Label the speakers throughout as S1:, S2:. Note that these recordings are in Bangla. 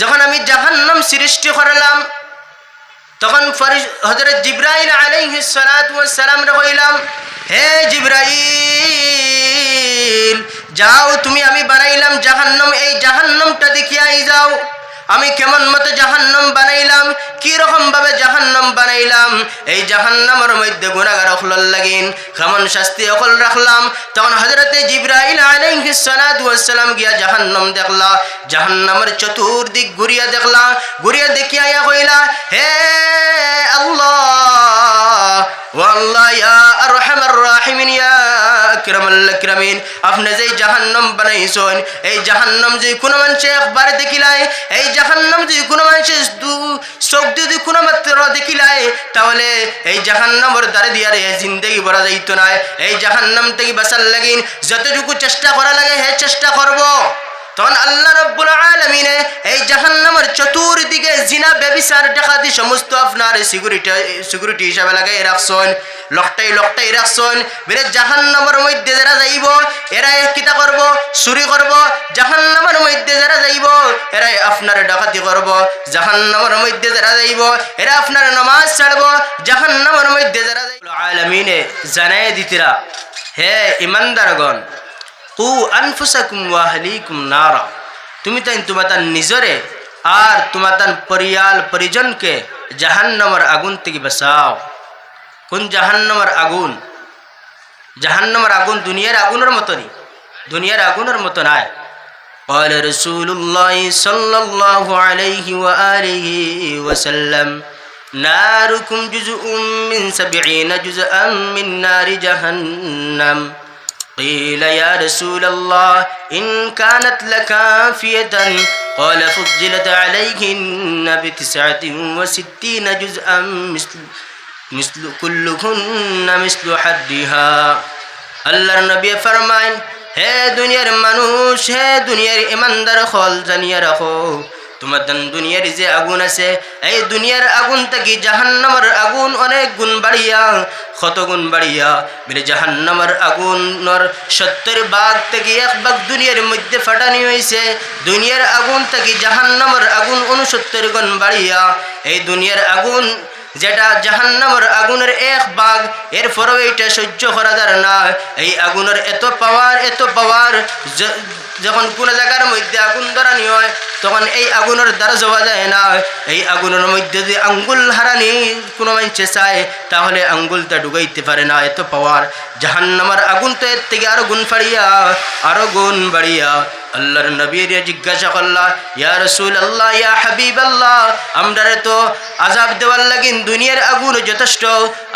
S1: যখন আমি জাহান্নাম সৃষ্টি করলাম তখন হজরত জিব্রাইল আলাইহি সালাম কইলাম হে জিব্রাইল যাও তুমি আমি বানাইলাম জাহান্নাম এই জাহান্নামটা দেখিয়াই যাও আমি কেমন মতো জাহান্নাম বানাইলাম কি রকম ভাবে জাহান্নাম বানাইলাম এই জাহান্নামের মধ্যে গুণাগার অকল লাগিন কেমন শাস্তি অকল রাখলাম তখন হজরতে জিব্রাহিল আলাইসালাম গিয়া জাহান্নাম দেখলা জাহান্নামের চতুর্দিক ঘুরিয়া দেখলা ঘুরিয়া দেখিয়া ইয়া কইলা হে আল্লাহ আল্লাহ আর রহমান রাহিমিন আপনি বানাইছেন এই জাহান্নাম যদি কোনো মানুষে দেখিলাই এই যদি কোনো মানুষে দু চোখ যদি কোনো মাত্র দেখিলাই তাহলে এই জাহান্নামর দ্বারে দিয়ে জিন্দগি ভরা যাইতো নাই এই জাহান্নাম থেকে বাঁচার লাগিন যতটুকু চেষ্টা করা লাগে হে চেষ্টা করবো তখন আল্লাহ রব্বুল আলমিনে এই জাহান্নামের চতুর্দিকে জিনা ব্যবিচার ডাকাতি সমস্ত আপনার সিকিউরিটি সিকিউরিটি হিসাবে লাগাই রাখছেন লকটাই লকটাই রাখছেন বেরে মানে জাহান্নামের মধ্যে যারা যাইব এরাই কিতা করব চুরি করব জাহান্নামের মধ্যে যারা যাইব এরাই আপনার ডাকাতি করব জাহান্নামের মধ্যে যারা যাইব এরা আপনার নমাজ ছাড়ব জাহান্নামের মধ্যে যারা যাইব আলমিনে জানাই দিতিরা হে ইমানদারগণ তুমি তাই তোমার নিজরে আর তোমার পরিয়াল পরিজনকে জাহান্নমর আগুন থেকে বসাও কোন জাহান্নমর আগুন জাহান্নমর আগুন দুনিয়ার আগুনের মতনই দুনিয়ার আগুনের মতো নয় قال رسول الله صلى الله عليه وآله وسلم ناركم جزء من سبعين جزءا من نار جهنم قيل يا رسول الله إن كانت لكافية قال فضلت عليهن بتسعة وستين جزءا مثل مثل كلهن مثل حدها আল্লাহর নবী ফরমাইন হে দুনিয়ার মানুষ হে দুনিয়ার ইমানদার খল জানিয়ে রাখো তোমাদের দুনিয়ার যে আগুন আছে এই দুনিয়ার আগুন থাকি জাহান্নামার আগুন অনেক গুণ বাড়িয়া কত গুণ বাড়িয়া বলে জাহান্নামার আগুন সত্তর বাঘ থেকে এক বাঘ দুনিয়ার মধ্যে ফাটানি হয়েছে দুনিয়ার আগুন থাকি জাহান্নামার আগুন উনসত্তর গুণ বাড়িয়া এই দুনিয়ার আগুন যেটা জাহান্নামর আগুনের এক বাঘ এরপরেও এটা সহ্য করা যায় না এই আগুনের এত পাওয়ার এত পাওয়ার যখন কোনো জায়গার মধ্যে আগুন ধরানি হয় তখন এই আগুনের দ্বারা জবা যায় না এই আগুনের মধ্যে যদি আঙ্গুল হারানি কোনো মানুষে চায় তাহলে আঙ্গুলটা ডুবাইতে পারে না এত পাওয়ার জাহান্নামার আগুন তো এর থেকে আরও গুণ ফাড়িয়া আরও গুণ বাড়িয়া আল্লাহর নবীর জিজ্ঞাসা করল্লা ইয়া রসুল আল্লাহ ইয়া হাবিব আল্লাহ আমরা তো আজাব দেওয়ার লাগিন দুনিয়ার আগুন যথেষ্ট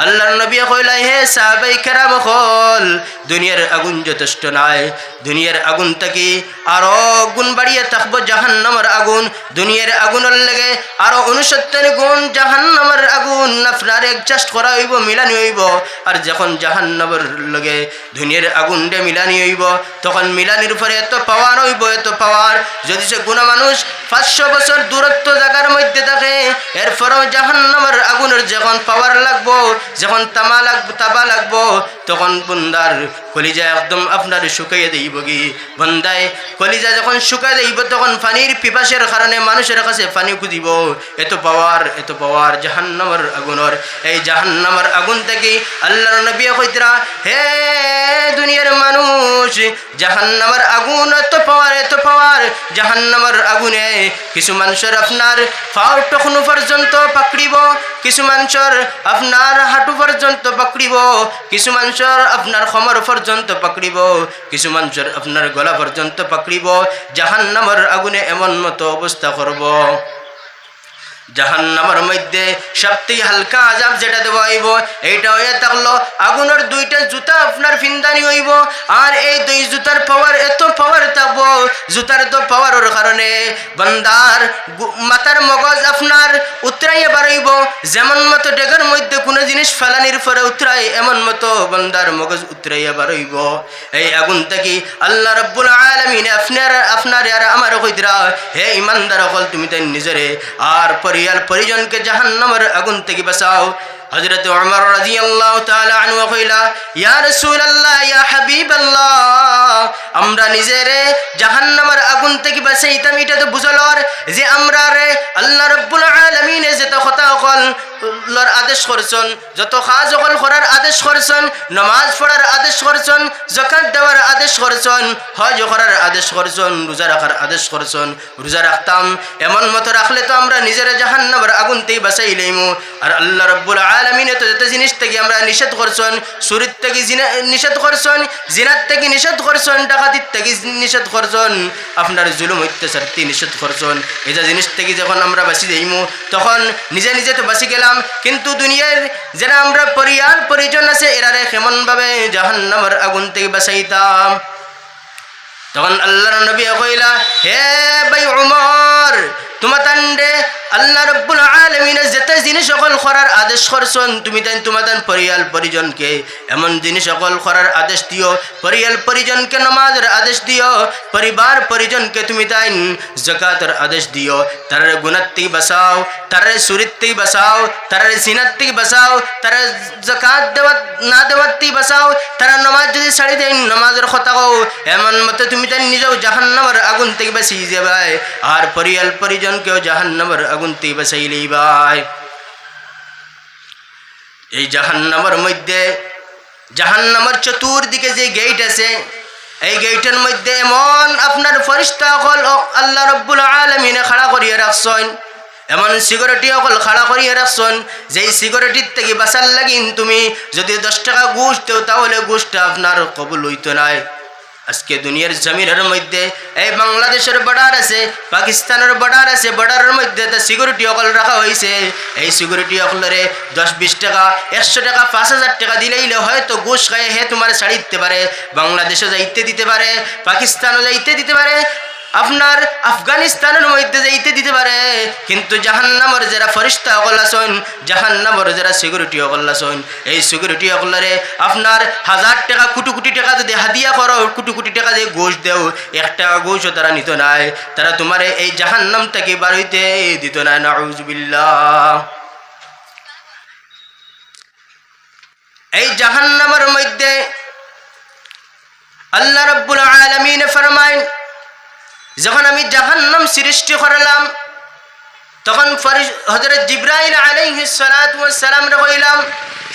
S1: আল্লাহর নবী কইলা হে সাহাবাই খারাপ হল দুনিয়ার আগুন যথেষ্ট নাই দুনিয়ার আগুন থাকি আরও গুণ বাড়িয়ে থাকবো জাহান্নামের আগুন দুনিয়ার আগুনের লেগে আরও উনসত্তর গুণ জাহান্নামের আগুন আপনার একজাস্ট করা হইব মিলানি হইব আর যখন জাহান্নামের লগে দুনিয়ার আগুন ডে মিলানি হইব তখন মিলানির পরে এত পাওয়ার অব্যয়ত পাওয়ার যদি সে গুণা মানুষ পাঁচশো বছর দূরত্ব জায়গার মধ্যে থাকে এরপরও জাহান্নামের আগুনের যখন পাওয়ার লাগবো যখন তামা লাগবো তাবা লাগবো তখন বন্দার কলিজা একদম আপনার শুকাইয়ে দেইব কি বন্দায় কলিজা যখন শুকাই দেইব তখন পানির পিপাসের কারণে মানুষের কাছে পানি খুঁজিব এত পাওয়ার এত পাওয়ার জাহান্নামের আগুনের এই জাহান্নামের আগুন থেকে আল্লাহর নবী কইতরা হে দুনিয়ার মানুষ জাহান্নামের আগুন এত পাওয়ার এত পাওয়ার জাহান্নামের আগুনে কিছু মানুষের আপনার ফাওয়ার টখনু পর্যন্ত পাকড়িব কিছু মানুষের আপনার হাঁটু পর্যন্ত পাকড়িব কিছু মানুষের আপনার খমর পর্যন্ত পাকড়িব কিছু মানুষের আপনার গলা পর্যন্ত পাকড়িব জাহান্নামের আগুনে এমন মতো অবস্থা করব জাহান্নামের মধ্যে সবথেকে হালকা আজাব যেটা দেওয়া হইব এইটা হয়ে থাকলো আগুনের দুইটা জুতা আপনার ফিন্দানি হইব আর এই দুই জুতার পাওয়ার এত পাওয়ার থাকব জুতার তো পাওয়ারের কারণে বন্দার মাতার মগজ আপনার উতরাইয়ে বাড়াইব যেমন মতো ডেগের মধ্যে কোনো জিনিস ফেলানির পরে উতরাই এমন মতো বন্দার মগজ উতরাইয়া বাড়াইব এই আগুন থেকে আল্লাহ রব্বুল আলমিন আপনার আপনার আর আমার কইতরা হে ইমানদার অকল তুমি তাই নিজেরে আর পরি দুনিয়ার পরিজনকে জাহান্নামের আগুন থেকে বাঁচাও হজরত অমর রাজি আল্লাহ আনু কইলা ইয়া রসুল আল্লাহ ইয়া হাবিব আমরা নিজেরে জাহান্নামের আগুন থেকে বাঁচাইতাম এটা তো বুঝলর যে আমরা রে আল্লাহ রব্বুল আলমিনে যে তো কথা অকল লর আদেশ করছেন যত কাজ অকল করার আদেশ করছেন নমাজ পড়ার আদেশ করছেন জকাত দেওয়ার আদেশ করছেন হজ করার আদেশ করছেন রোজা রাখার আদেশ করছেন রোজা রাখতাম এমন মতো রাখলে তো আমরা নিজেরা জাহান্নামের আগুন থেকে বাঁচাইলেইমু আর আল্লাহ রব্বুল আল আলমিনে তো যত জিনিস থেকে আমরা নিষেধ করছেন সুরিত থেকে নিষেধ করছেন জিনাত থেকে নিষেধ করছেন ডাকাতির থেকে নিষেধ করছেন আপনার জুলুম অত্যাচার থেকে নিষেধ করছেন এটা জিনিস থেকে যখন আমরা বাঁচি যাইমু তখন নিজে নিজে তো বাঁচি গেলাম কিন্তু দুনিয়ার যারা আমরা পরিয়াল পরিজন আছে এরারে কেমনভাবে জাহান্নামের আগুন থেকে বাঁচাইতাম তখন আল্লাহ নবী কইলা হে ভাই অমর তোমার তান্ডে আল্লাহ রব্বুল আলমিনে যেতে জিনিস সকল করার আদেশ করছন তুমি তাই তোমাদের পরিয়াল পরিজনকে এমন জিনিস সকল করার আদেশ দিও পরিয়াল পরিজনকে নমাজের আদেশ দিও পরিবার পরিজনকে তুমি তাই জকাতের আদেশ দিও তার গুণাত্তি বাসাও তার সুরিত্তি বাসাও তার সিনাত্তি বাসাও তার জকাত দেওয়া না দেওয়াত্তি বাসাও তারা নমাজ যদি ছাড়ি দেন নমাজের কথা কও এমন মতে তুমি তাই নিজেও জাহান্নামের আগুন থেকে বেশি যাবে আর পরিয়াল পরিজনকেও জাহান্নামের আগুন গুনতেই বা ভাই এই জাহান্নামার মধ্যে জাহান্নামার চতুর্দিকে যে গেট আছে এই গেটের মধ্যে এমন আপনার ফরিস্তা অকল আল্লাহ রব্বুল আলমিনে খাড়া করিয়া রাখছেন এমন সিকিউরিটি অকল খাড়া করিয়া রাখছেন যেই সিকিউরিটির থেকে বাঁচার লাগিন তুমি যদি দশ টাকা ঘুষ দেও তাহলে ঘুষটা আপনার কবুল হইতো নাই আজকে দুনিয়ার জমিনের মধ্যে এই বাংলাদেশের বর্ডার আছে পাকিস্তানের বর্ডার আছে বর্ডারের মধ্যে তা সিকিউরিটি অকল রাখা হয়েছে এই সিকিউরিটি অকলরে দশ বিশ টাকা একশো টাকা পাঁচ হাজার টাকা দিলেইলে হয়তো গোস খায় হে তোমার ছাড়ি দিতে পারে বাংলাদেশে যাইতে দিতে পারে পাকিস্তানও যাইতে দিতে পারে আপনার আফগানিস্তানের মধ্যে যাইতে দিতে পারে কিন্তু জাহান্নামর যারা ফরিস্তা অগল্লাসন জাহান্নামর যারা সিকিউরিটি অগল্লাসন এই সিকিউরিটি অগল্লারে আপনার হাজার টাকা কোটি কুটি টাকা যদি হাদিয়া করো কুটু কোটি টাকা দিয়ে ঘোষ দেও এক টাকা ঘোষও তারা নিত নাই তারা তোমার এই জাহান্নামটাকে বাড়িতে দিত না নজবিল্লা এই জাহান্নামের মধ্যে আল্লাহ রব্বুল আলমিন ফরমাইন যখন আমি জাহান্নাম সৃষ্টি করলাম তখন হজরত জিব্রাইল আলাইহি সালাম কইলাম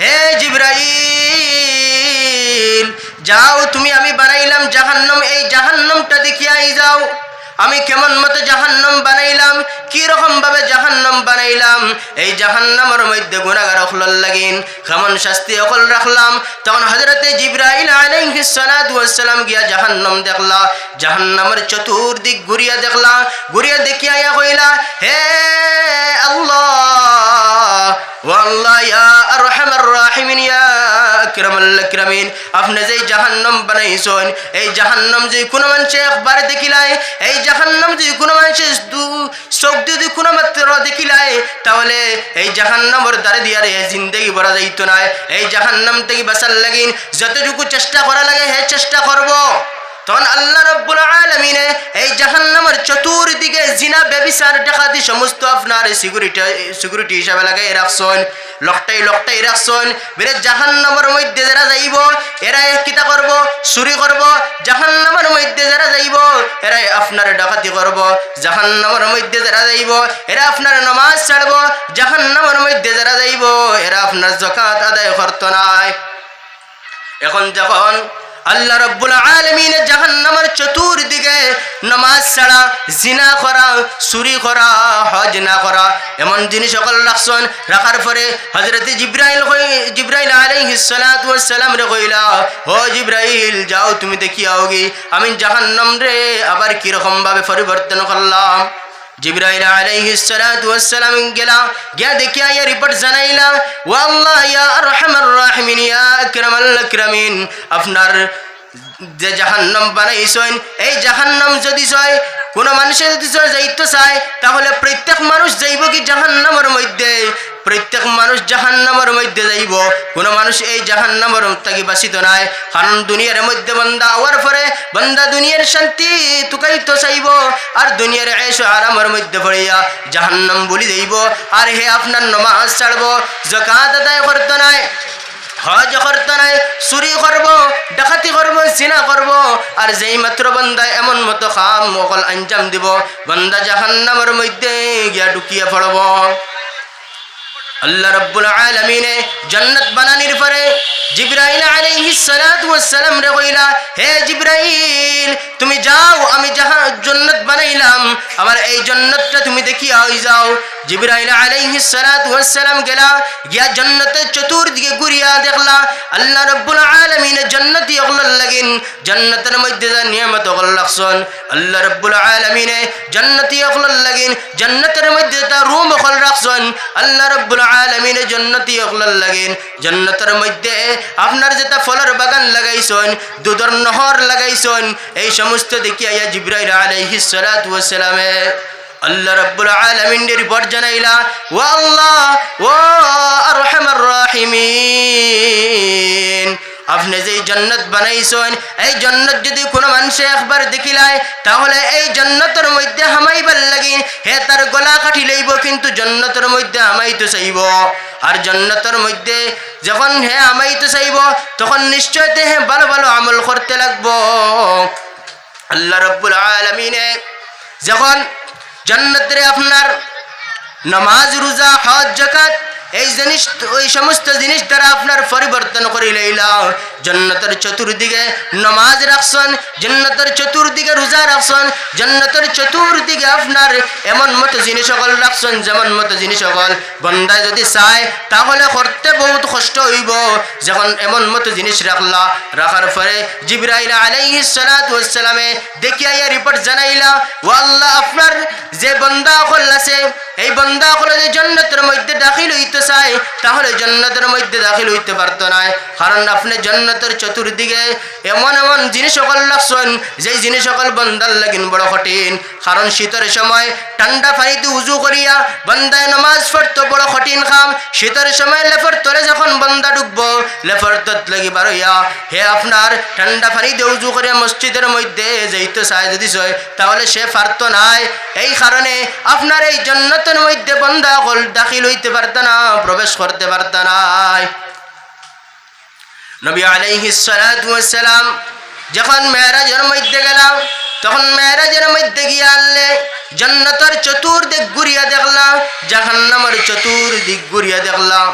S1: হে জিব্রাইল যাও তুমি আমি বানাইলাম জাহান্নাম এই জাহান্নামটা দেখিয়াই যাও আমি কেমন মতো জাহান্নাম বানাইলাম কি রকম ভাবে জাহান্নাম বানাইলাম এই জাহান্নামের মধ্যে গুণাগার অকল লাগিন কেমন শাস্তি অকল রাখলাম তখন হজরতে জিব্রাহিল আলাইসালাম গিয়া জাহান্নাম দেখলা জাহান্নামের চতুর্দিক ঘুরিয়া দেখলা ঘুরিয়া দেখিয়া ইয়া কইলা হে আল্লাহ আল্লাহ ইয়া আর রহমান রাহিমিন ইয়া আপনি যেই জাহান্নাম বানাইছেন এই জাহান্নাম যদি কোনো মানুষে একবার দেখিলাই এই জাহান্নাম যদি কোনো মানুষে চোখ যদি কোনো মাত্র দেখিলাই তাহলে এই জাহান্নামর দ্বারে দিয়ে রে জিন্দগি এই থেকে বাঁচার লাগিন যতটুকু চেষ্টা করা লাগে হে চেষ্টা করবো তখন আল্লাহ রব্বুল আলমিনে এই জাহান্নামের চতুর্দিকে জিনা ব্যবিচার ডাকাতি সমস্ত আপনার সিকিউরিটি সিকিউরিটি হিসাবে লাগাই রাখছেন লকটাই লকটাই রাখছেন বেরে জাহান্নামের মধ্যে যারা যাইব এরা কিতা করব চুরি করব জাহান্নামের মধ্যে যারা যাইব এরা আপনার ডাকাতি করব জাহান্নামের মধ্যে যারা যাইব এরা আপনার নমাজ ছাড়ব জাহান্নামের মধ্যে যারা যাইব এরা আপনার জকাত আদায় করত নাই এখন যখন আল্লাহ রব্বুল আলমিনে জাহান্নামার চতুর্দিকে নমাজ ছাড়া জিনা করা চুরি করা হজ না করা এমন জিনিস সকল রাখছেন রাখার পরে হজরত জিব্রাইল জিব্রাইল হিসালাম রে কইলা হ জিব্রাইল যাও তুমি দেখি আওগি আমি জাহান্নাম রে আবার ভাবে পরিবর্তন করলাম জিব্রাইল আলাইহিস সালাতু ওয়াস সালাম গেলা গিয়া দেখিয়া ইয়া রিপোর্ট জানাইলা ওয়াল্লাহ ইয়া আরহামার রাহিমিন ইয়া আকরামাল আকরামিন আপনার যে জাহান্নাম বানাইছেন এই জাহান্নাম যদি হয় কোনো মানুষে যদি যাইতো চায় তাহলে প্রত্যেক মানুষ যাইব কি জাহান্নামের মধ্যে প্রত্যেক মানুষ নামের মধ্যে যাইব কোনো মানুষ এই জাহান নামের থাকি বাসিত নাই কারণ দুনিয়ার মধ্যে বন্দা আওয়ার পরে বন্দা দুনিয়ার শান্তি তুকাই তো চাইব আর দুনিয়ার এসো আরামের মধ্যে পড়িয়া জাহান্নাম বলি দেব আর হে আপনার নমাজ ছাড়ব জকাত আদায় করত নাই হজ করত নাই চুরি করবো ডাকাতি করবো জিনা করবো আর যেই মাত্র বন্দা এমন মতো খাম অকল আঞ্জাম দিব বন্দা জাহান নামের মধ্যে গিয়া ঢুকিয়ে পড়ব আল্লাহ রব্বুল আলমিনে জান্নাত বানানির পরে জিব্রাইল আলাইহিস সালাতু ওয়াস সালাম রে কইলা হে জিব্রাইল তুমি যাও আমি যাহা জান্নাত বানাইলাম আমার এই জান্নাতটা তুমি দেখি আই যাও জিব্রাইল আলাইহিস সালাতু ওয়াস সালাম গেলা গিয়া জান্নাতের চতুর্দিকে ঘুরিয়া দেখলা আল্লাহ রব্বুল আলামিন জান্নাতি অগলার লাগিন জান্নাতের মধ্যে যা নিয়ামত অগল রাখছন আল্লাহ রব্বুল আলামিনে জান্নাতি অগলার লাগিন জান্নাতের মধ্যে তা রুম অগল রাখছন আল্লাহ রব্বুল আলমিনে জন্নতি অকলার লাগেন জন্নতের মধ্যে আপনার যেটা ফলের বাগান লাগাইছেন দুধর নহর লাগাইছেন এই সমস্ত দেখিয়া ইয়া জিব্রাইল আলাইহিস সালাতু ওয়াস সালামে আল্লাহ রাব্বুল আলামিন রিপোর্ট জানাইলা ও আল্লাহ ও আর রহমান রাহিমিন আপনি যেই জন্নত বানাইছেন এই জন্নত যদি কোনো মানুষে একবার দেখিলায় তাহলে এই জন্নতর মধ্যে হামাইবার লাগি হে তার গলা কাঠি লইব কিন্তু জন্নতর মধ্যে হামাইতে চাইব আর জন্নতর মধ্যে যখন হে হামাইতে চাইব তখন নিশ্চয়তে হে ভালো ভালো আমল করতে লাগবো আল্লাহ রব্বুল আলমিনে যখন জন্নতরে আপনার নমাজ রোজা হজ জকাত এই জিনিস ওই সমস্ত জিনিস দ্বারা আপনার পরিবর্তন করে লইলাম জন্নতের চতুর্দিকে নমাজ রাখছেন জন্নতের চতুর্দিকে রোজা রাখছেন জন্নতের চতুর্দিকে আপনার এমন মতো জিনিস সকল রাখছেন যেমন মতো জিনিস সকল বন্দায় যদি চায় তাহলে করতে বহুত কষ্ট হইব যখন এমন মতো জিনিস রাখলা রাখার পরে জিবরাইলা আলাইহি সালাতামে দেখিয়া ইয়া রিপোর্ট জানাইলা ও আল্লাহ আপনার যে বন্দা সকল আছে এই বন্দা সকল যে জন্নতের মধ্যে দাখিল হইত করতে চাই তাহলে জন্নতের মধ্যে দাখিল হইতে পারত না কারণ আপনি জন্নতের চতুর্দিকে এমন এমন জিনিস সকল লাগছেন যেই জিনিস সকল বন্দার লাগিন বড় কঠিন কারণ শীতের সময় ঠান্ডা পানিতে উজু করিয়া বন্দায় নমাজ পড়তো বড় কঠিন খাম শীতের সময় লেফর তোরে যখন বন্দা ডুববো লেফর তত লাগি বারইয়া হে আপনার ঠান্ডা পানিতে উজু করিয়া মসজিদের মধ্যে যেইতে চায় যদি সয় তাহলে সে পারত নাই এই কারণে আপনার এই জন্নতের মধ্যে বন্দা দাখিল হইতে পারত না প্রবেশ করতে পারত নাই নবী আলাইহিসালাম যখন মেয়েরাজের মধ্যে গেলাম তখন মেয়েরাজের মধ্যে গিয়ে আনলে জান্নাতের চতুর্দিক ঘুরিয়া দেখলাম জাহান্নামের চতুর্দিক ঘুরিয়া দেখলাম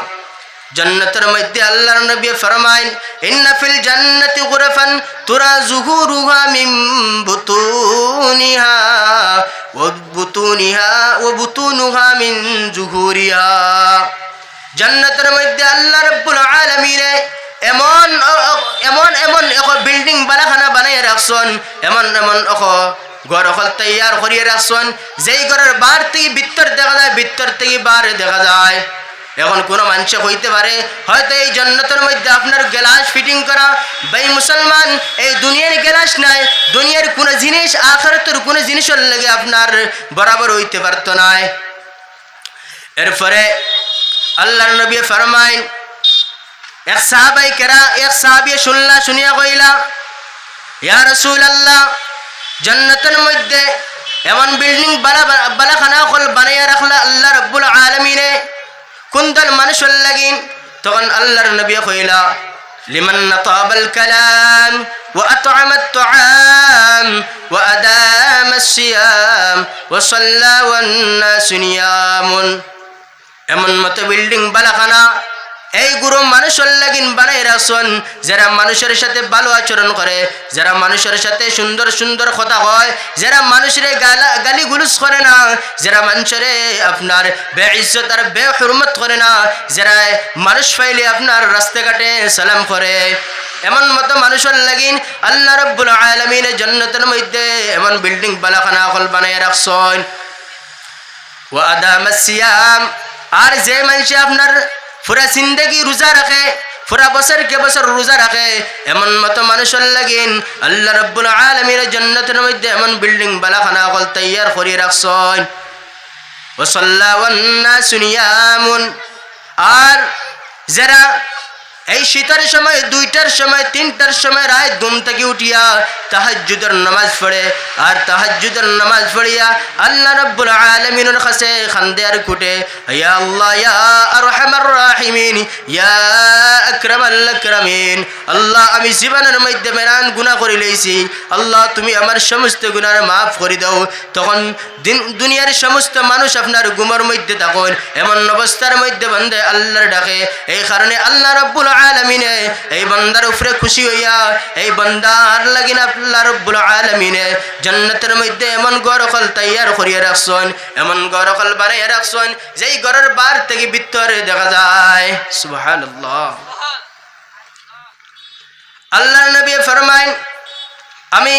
S1: জন্নতের মধ্যে আল্লাহর নবী ফরমাইন ইন্নফিল ফিল জান্নাতি গুরফান তুরা যুহুরুহা মিম বুতুনিহা ওয়া বুতুনিহা ওয়া বুতুনুহা মিন যুহুরিহা জান্নাতের মধ্যে আল্লাহ রাব্বুল আলামিন এমন এমন এমন এক বিল্ডিং বানাখানা বানাই রাখছন এমন এমন এক ঘর অকল তৈয়ার করিয়ে রাখছন যেই ঘরের বার থেকে ভিতর দেখা যায় ভিতর থেকে বার দেখা যায় এখন কোনো মানুষে হইতে পারে হয়তো এই জন্নতের মধ্যে আপনার গ্লাস ফিটিং করা বাই মুসলমান এই দুনিয়ার গ্লাস নাই দুনিয়ার কোনো জিনিস আখরতের কোনো জিনিস লেগে আপনার বরাবর হইতে পারত নাই এরপরে আল্লাহ নবী ফরমাইন এক সাহাবাই কেরা এক সাহাবিয়ে শুনলা শুনিয়া কইলা ইয়া রসুল আল্লাহ জন্নতের মধ্যে এমন বিল্ডিং বালা বালাখানা খোল বানাইয়া রাখলা আল্লাহ রব্বুল আলমিনে কোন দল মানুষের লাগিন তখন আল্লাহর নবী কইলা লিমান নাতাবাল কালাম وأطعم الطعام وأدام الصيام وصلى والناس نيام এমন মতো বিল্ডিং বালাখানা গুরু মানুষের লাগিন বানাই রাসন যারা মানুষের সাথে ভালো আচরণ করে যারা মানুষের সাথে সুন্দর সুন্দর কথা হয় যারা মানুষের গালা গালি গুলুস করে না যারা মানুষের আপনার বে ইজ্জত আর বে হরমত করে না যারা মানুষ ফাইলে আপনার রাস্তাঘাটে সালাম করে এমন মতো মানুষের লাগিন আল্লাহ রব্বুল আলমিন জন্নতের মধ্যে এমন বিল্ডিং বালাখানা হল বানাই রাখছেন ও আদা মাসিয়াম আর যে মানুষ আপনার ফুরা জিন্দগি রোজা রাখে পুরা বছর কে বছর রোজা রাখে এমন মতো মানুষের লাগিন আল্লাহ রব্বুল আলমীর জন্নতের মধ্যে এমন বিল্ডিং বালাখানা অকল তৈয়ার করিয়ে রাখছেন ওসল্লা শুনিয়ামুন আর যারা এই শীতের সময় দুইটার সময় তিনটার সময় রায় ঘুম থেকে উঠিয়া তাহাজুদের নামাজ পড়ে আর তাহাজুদের নামাজ পড়িয়া আল্লাহ রব্বুল আলমিনের কাছে খান্দে আর কুটে আল্লাহ রাহিমিন আল্লাহ আমি জীবনের মধ্যে মেরান গুনাহ করে লইছি আল্লাহ তুমি আমার সমস্ত গুনার মাফ করে দাও তখন দিন দুনিয়ার সমস্ত মানুষ আপনার গুমার মধ্যে থাকুন এমন অবস্থার মধ্যে বন্ধে আল্লাহর ডাকে এই কারণে আল্লাহ রব্বুল আলমিনে এই বান্দার উপরে খুশি হইয়া এই বান্দার লাগিন আল্লাহ রব্বুল আলমিনে জান্নাতের মধ্যে এমন গরকল তৈয়ার করিয়া রাখছেন এমন গরকল বানাইয়া রাখছেন যেই গরের বার থেকে ভিতরে দেখা যায় সুবাহ আল্লাহ নবী ফরমাইন আমি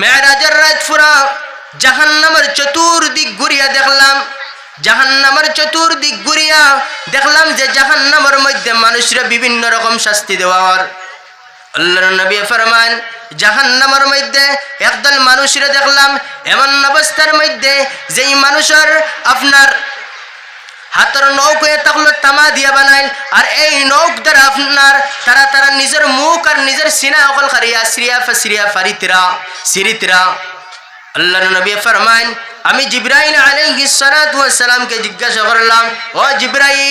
S1: মেয়েরাজের রাজ ফুরা জাহান্নামের চতুর্দিক ঘুরিয়া দেখলাম জাহান্নামের চতুর্দিক ঘুরিয়া দেখলাম যে জাহান্নামের মধ্যে মানুষরা বিভিন্ন রকম শাস্তি দেওয়ার আল্লাহ নবী ফরমান জাহান্নামের মধ্যে একদল মানুষরা দেখলাম এমন অবস্থার মধ্যে যেই মানুষের আপনার হাতের নৌকে এতগুলো তামা দিয়া বানাইল আর এই নৌক দ্বারা আপনার তারা তারা নিজের মুখ আর নিজের সিনা অকল করিয়া সিরিয়া ফসিরিয়া ফারিতরা সিরিতরা আল্লাহ নবী ফরমান আমি জিব্রাহিম আলাইহিস সালাতু ওয়াস সালামকে জিজ্ঞাসা করলাম ও জিব্রাহিম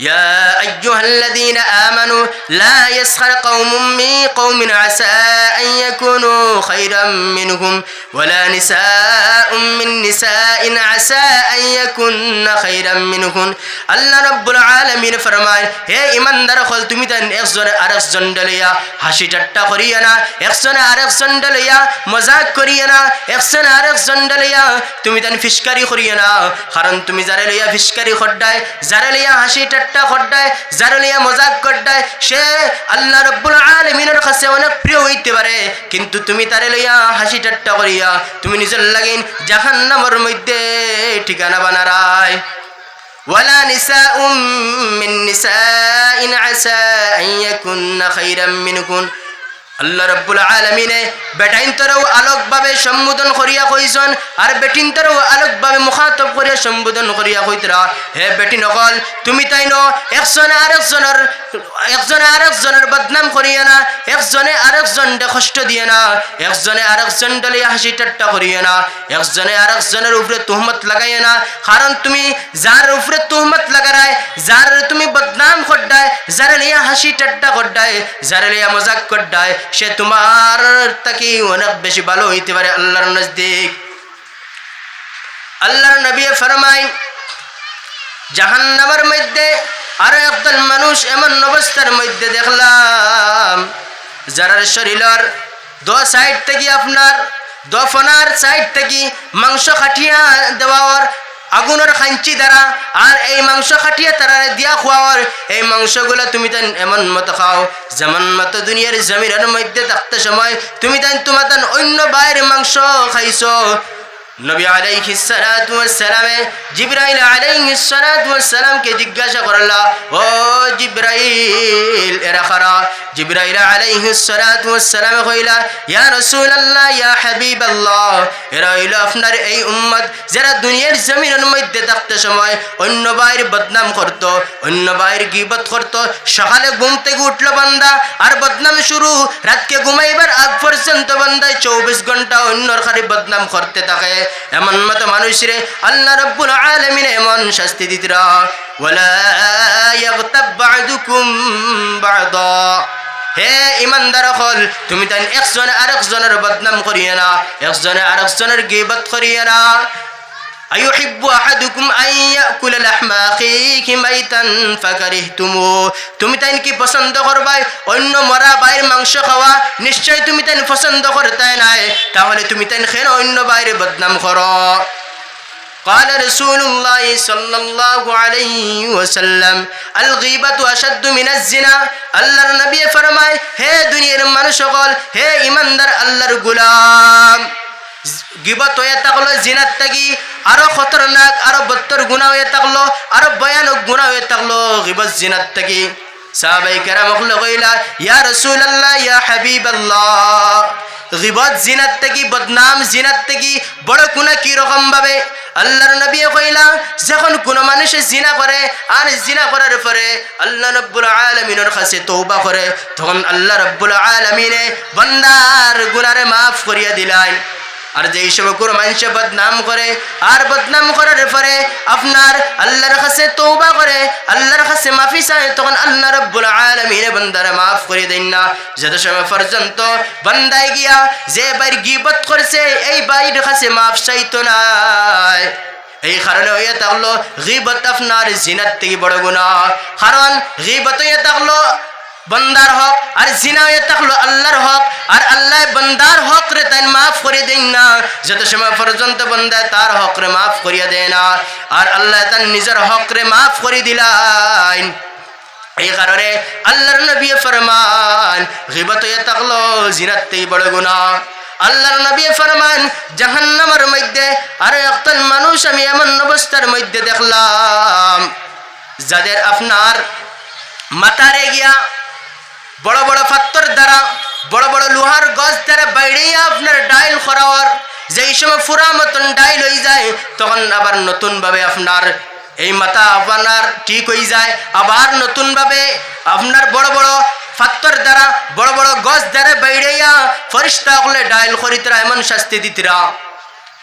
S1: يا أيها الذين آمنوا لا يسخر قوم من قوم عسى أن يكونوا خيرا منهم ولا نساء من نساء عسى أن يكون خيرا منهم আল্লাহ রব্বুল আলমিন ফরমায় হে ইমানদার হল তুমি তান একজনে আরেকজন ডলিয়া হাসি ঠাট্টা করিয়া না একজনে আরেকজন ডলিয়া মজাক করিয়া না একজনে আরেকজন ডলিয়া তুমি তান ফিসকারি করিয়া না কারণ তুমি যারে লইয়া ফিসকারি খড্ডায় যারে লইয়া হাসি ঠাট্টা একটা খড্ডায় জারলিয়া মজাক খড্ডায় সে আল্লাহ রব্বুল আলমিনের কাছে অনেক প্রিয় হইতে পারে কিন্তু তুমি তারে লইয়া হাসি ঠাট্টা করিয়া তুমি নিজের লাগিন জাহান নামর মধ্যে ঠিকানা বানারায় ولا نساء من نساء عسى أن يكن خيرا منكن আল্লাহ রব্বুল আলমিনে বেটাইন্তরেও আলোকভাবে সম্বোধন করিয়া কইসন আর বেটিন্তরেও আলোকভাবে মুখাতব করিয়া সম্বোধন করিয়া কইতরা হে বেটি নকল তুমি তাই ন একজনে আরেকজনের একজনে আরেকজনের বদনাম করিয়া না একজনে ডে কষ্ট দিয়ে না একজনে আরেকজন ডলে হাসি ঠাট্টা করিয়া না একজনে আরেকজনের উপরে তুহমত লাগাইয় না কারণ তুমি যার উপরে তুহমত লাগারায় যার তুমি বদনাম করডায় যারা লিয়া হাসি ঠাট্টা করডায় যারা লিয়া মজাক করডায় সে তোমার তাকে অনেক বেশি ভালো হইতে পারে আল্লাহর নজদিক আল্লাহর নবী ফরমাই জাহান্নামের মধ্যে আরো একদল মানুষ এমন অবস্থার মধ্যে দেখলাম যারা শরীরের দো সাইড থেকে আপনার দফনার সাইড থেকে মাংস খাটিয়া দেওয়ার আগুনের খাঞ্চি দ্বারা আর এই মাংস খাটিয়া তারা দিয়া খাওয়ার এই মাংসগুলো তুমি তান এমন মতো খাও যেমন মতো দুনিয়ার জমিনের মধ্যে থাকতে সময় তুমি তান তোমার তান অন্য বাইরের মাংস খাইছ নবী আলাইহি সালাতু ওয়াসসালামে জিবরাইল আলাইহি সালাতু ওয়াসসালামকে জিজ্ঞাসা করলা ও জিবরাইল এরা খারা জিবরাইল আলাইহি সালাতু ওয়াসসালামে কইলা ইয়া রাসূলুল্লাহ ইয়া হাবিবাল্লাহ এরা হইল আপনার এই উম্মত যারা দুনিয়ার জমিনের মধ্যে থাকতে সময় অন্য ভাইয়ের বদনাম করত অন্য ভাইয়ের গীবত করত সকালে ঘুম থেকে উঠল বান্দা আর বদনাম শুরু রাতকে ঘুমাইবার আগ পর্যন্ত বান্দায় চব্বিশ ঘন্টা অন্যর খালি বদনাম করতে থাকে এমন মত মানুষরে আল্লাহ রব্বুল আলমিন এমন শাস্তি দিত হে ইমানদার হল তুমি তাই একজনে আরেকজনের বদনাম করিয়ে না একজনে আরেকজনের গিবত করিয়ে না أيحب أحدكم أن يأكل لحم أخيه ميتا فكرهتموه তুমি তাইন কি পছন্দ করবাই অন্য মরা বাইর মাংস খাওয়া নিশ্চয় তুমি তাইন পছন্দ করতে নাই তাহলে তুমি তাইন খেন অন্য বাইরে বদনাম করো قال رسول الله صلى الله عليه وسلم الغيبة أشد من الزنا আল্লাহর নবী ফরমায় হে দুনিয়ার মানুষ সকল হে ইমানদার আল্লাহর গুলাম গিবত জিনাত গুণা থাকলো গুণা থাকলো গিবত জিনাত থাকি কইলা ইয়া গিবত জিনাত বদনাম জিনাত থেকে বড় কি রকম ভাবে আল্লাহর নবী কইলা যখন কোন মানুষে জিনা করে আর জিনা করার পরে আল্লাহ রব্বুল আলমিনের কাছে তৌবা করে তখন আল্লাহ রব্বুল আলমিনে বন্দার গুনারে মাফ করিয়া দিলাই আর যেই সমগ্র মানুষে বদনাম করে আর বদনাম করার পরে আপনার আল্লাহর কাছে তৌবা করে আল্লাহর কাছে মাফি চায় তখন আল্লাহ রব্বুল আলমীর বন্দার মাফ করে দেন না যত সময় পর্যন্ত বন্দায় গিয়া যে বাইর গিবত করছে এই বাইর কাছে মাফ চাইতো নাই এই কারণে হইয়া থাকলো গিবত আপনার জিনার থেকে বড় গুণা কারণ গিবত হইয়া থাকলো বন্দার হক আর জিনা হয়ে থাকলো আল্লাহর হক আর আল্লাহ বন্দার হক রে তাই মাফ করে দেন না যত সময় পর্যন্ত বন্দায় তার হক রে মাফ করিয়া দেয় না আর আল্লাহ তার নিজের হক রে মাফ করে দিলাইন এই কারণে আল্লাহর নবী ফরমান গিবত হয়ে থাকলো জিনাতেই বড় গুণা আল্লাহর নবী ফরমান জাহান্নামের মধ্যে আর একজন মানুষ আমি এমন অবস্থার মধ্যে দেখলাম যাদের আপনার মাথারে গিয়া বড় বড় পাত্তর দ্বারা বড় বড় লোহার গছ দ্বারা বাইরে আপনার ডাইল খরাওয়ার যেই সময় ফুরা মতন ডাইল হয়ে যায় তখন আবার নতুনভাবে আপনার এই মাথা আপনার ঠিক হয়ে যায় আবার নতুনভাবে আপনার বড় বড় ফাত্তর দ্বারা বড় বড় গছ দ্বারা বাইরেয়া ফরিস্তা হলে ডাইল খরিতরা এমন শাস্তি দিতরা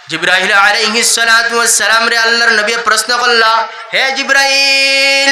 S1: জিব্রাহিল আলাইহিস সালাতু ওয়াস সালাম রে আল্লাহর নবী প্রশ্ন করলা হে জিব্রাইল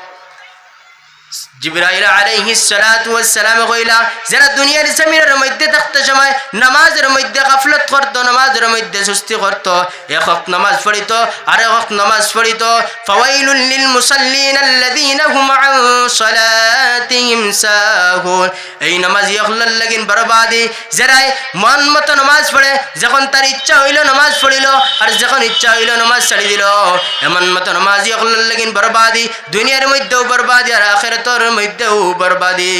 S1: জিব্রাইল আলাইহিস সালাতু ওয়াস সালাম কইলা যারা দুনিয়ার জমিনের মধ্যে থাকতে সময় নামাজের মধ্যে গাফলত করত নামাজের মধ্যে সুস্তি করত এক হক নামাজ পড়িত আর এক হক নামাজ পড়িত ফাওয়াইলুল লিল মুসাল্লিন আল্লাযীনা হুম আন সালাতিহিম সাহুন এই নামাজ ইখলাল লাগিন বরবাদি যারা মন মত নামাজ পড়ে যখন তার ইচ্ছা হইল নামাজ পড়িল আর যখন ইচ্ছা হইল নামাজ ছাড়ি দিল এমন মত নামাজ ইখলাল লাগিন বরবাদি দুনিয়ার মধ্যেও বরবাদি আর আখিরাতের মধ্যেও বরবাদি